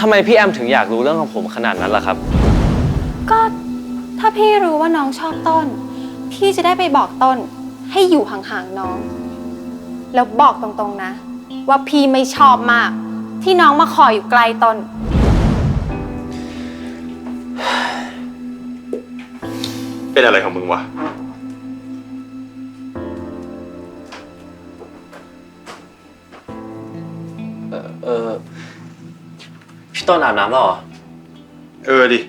ทำไมพี่แอมถึงอยากรู้เรื่องของผมขนาดนั้นล่ะครับ ก็ถ้าพี่รู้ว่าน้องชอบต้น พี่จะได้ไปบอกต้นให้อยู่ห่างๆน้อง แล้วบอกตรงๆนะ ว่าพี่ไม่ชอบมาก ที่น้องมาขออยู่ไกลต้น เป็นอะไรของมึงวะ เออเออ พี่ต้นอาบน้ำแล้วเหรอ เออดิ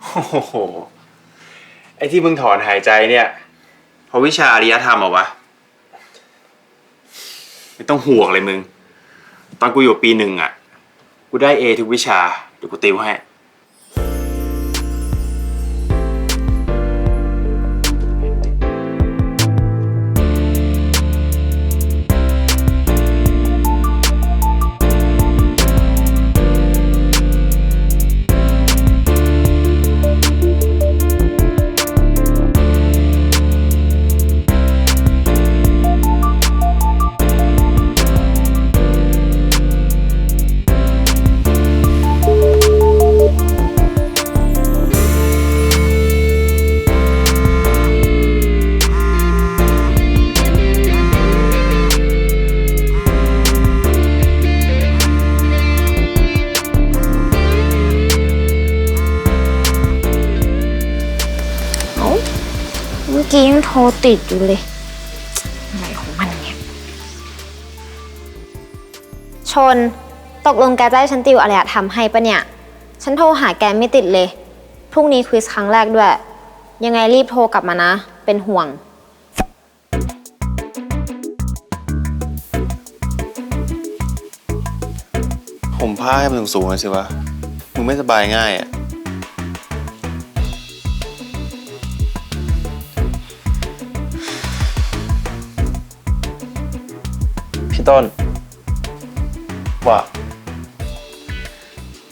โอ้โห ไอ้ที่มึงถอนหายใจเนี่ย เพราะวิชาอารยธรรมเหรอวะ ไม่ต้องห่วงเลยมึง ตอนกูอยู่ปีหนึ่งอะ กูได้เอทุกวิชา เดี๋ยวกูติวให้ กี้ยังโทรติดอยู่เลย อะไรของมันเนี่ย ชน ตกลงแกจะให้ฉันติวอะไรอะทำให้ปะเนี่ย ฉันโทรหาแกไม่ติดเลย พรุ่งนี้ควิสครั้งแรกด้วย ยังไงรีบโทรกลับมานะ เป็นห่วง ผมผ้าให้มันสูงๆเลยสิวะ มึงไม่สบายง่ายอะ ต้น ว่า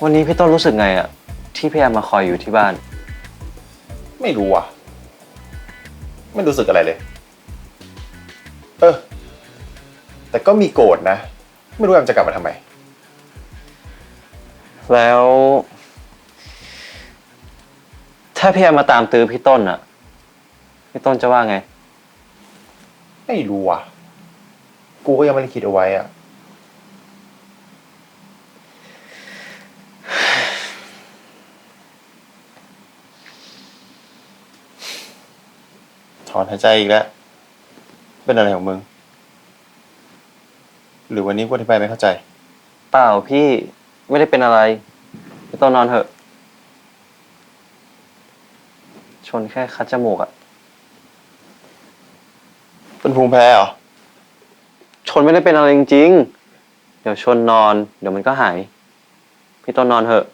วันนี้พี่ต้นรู้สึกไงอะที่พี่แอมมาคอยอยู่ที่บ้าน ไม่รู้อะ ไม่รู้สึกอะไรเลย เออ แต่ก็มีโกรธนะ ไม่รู้แอมจะกลับมาทำไม แล้ว ถ้าพี่แอมมาตามตื้อพี่ต้นอะพี่ต้นจะว่าไง ไม่รู้อะ กูก็ยังไม่ได้คิดเอาไว้อะถอนหายใจอีกแล้ว เป็นอะไรของมึง หรือวันนี้กูอธิบายไม่เข้าใจ เปล่าพี่ไม่ได้เป็นอะไรพี่ต้นนอนเถอะ ชนแค่คัดจมูกอะเป็นภูมิแพ้เหรอช นไม่ได้เป็นอะไรจริงๆ เดี๋ยวชนนอน เดี๋ยวมันก็หาย พี่ต้นนอนเถอะ